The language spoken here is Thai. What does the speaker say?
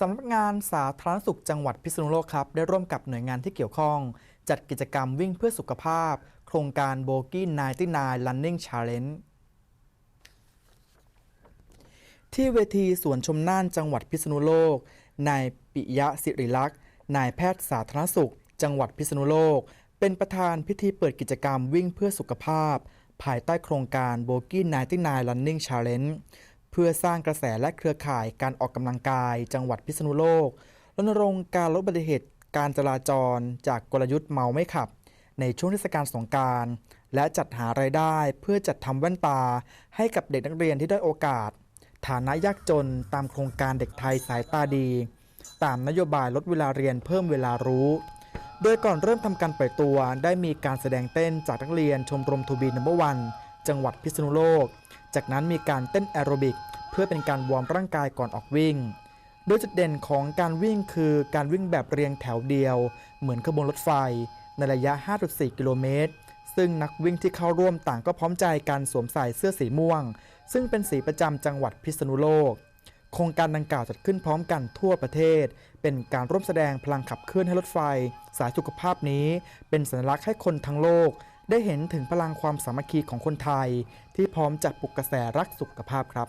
สำนักงานสาธารณสุขจังหวัดพิษณุโลกครับ ได้ร่วมกับหน่วยงานที่เกี่ยวข้อง จัดกิจกรรมวิ่งเพื่อสุขภาพ โครงการโบกี้99 Running Challenge ที่เวทีสวนชมน่านจังหวัดพิษณุโลก นายปิยะสิริลักษ์ นายแพทย์สาธารณสุข จังหวัดพิษณุโลก เป็นประธานพิธีเปิดกิจกรรมวิ่งเพื่อสุขภาพ ภายใต้โครงการโบกี้99 Running Challenge เพื่อสร้างกระแสและเครือข่ายการออกกำลังกาย จังหวัดพิษณุโลกรณรงค์การลดอุบัติเหตุการจราจร จากกลยุทธ์เมาไม่ขับ ในช่วงเทศกาลสงการ และจัดหารายได้เพื่อจัดทำแว่นตา ให้กับเด็กนักเรียนที่ได้โอกาส ฐานะยากจนตามโครงการเด็กไทยสายตาดี ตามนโยบายลดเวลาเรียนเพิ่มเวลารู้ โดยก่อนเริ่มทำการปล่อยตัวได้มีการแสดงเต้นจากนักเรียนชมรมทูบีนัมเบอร์วัน จังหวัดพิษณุโลก จากนั้นมีการเต้นแอโรบิก เพื่อเป็นการวอร์มร่างกายก่อนออกวิ่ง โดยจุดเด่นของการวิ่งคือการวิ่งแบบเรียงแถวเดียว เหมือนขบวนรถไฟ ในระยะ 5.4 กิโลเมตร ซึ่งนักวิ่งที่เข้าร่วมต่างก็พร้อมใจการสวมใส่เสื้อสีม่วง ซึ่งเป็นสีประจำจังหวัดพิษณุโลกโครงการดังกล่าวจัดขึ้นพร้อมกันทั่วประเทศ เป็นการร่วมแสดงพลังขับเคลื่อนให้รถไฟ สายสุขภาพนี้ เป็นสัญลักษณ์ให้คนทั้งโลก ได้เห็นถึงพลังความสามัคคีของคนไทย ที่พร้อมจะปลุกกระแสรักสุขภาพครับ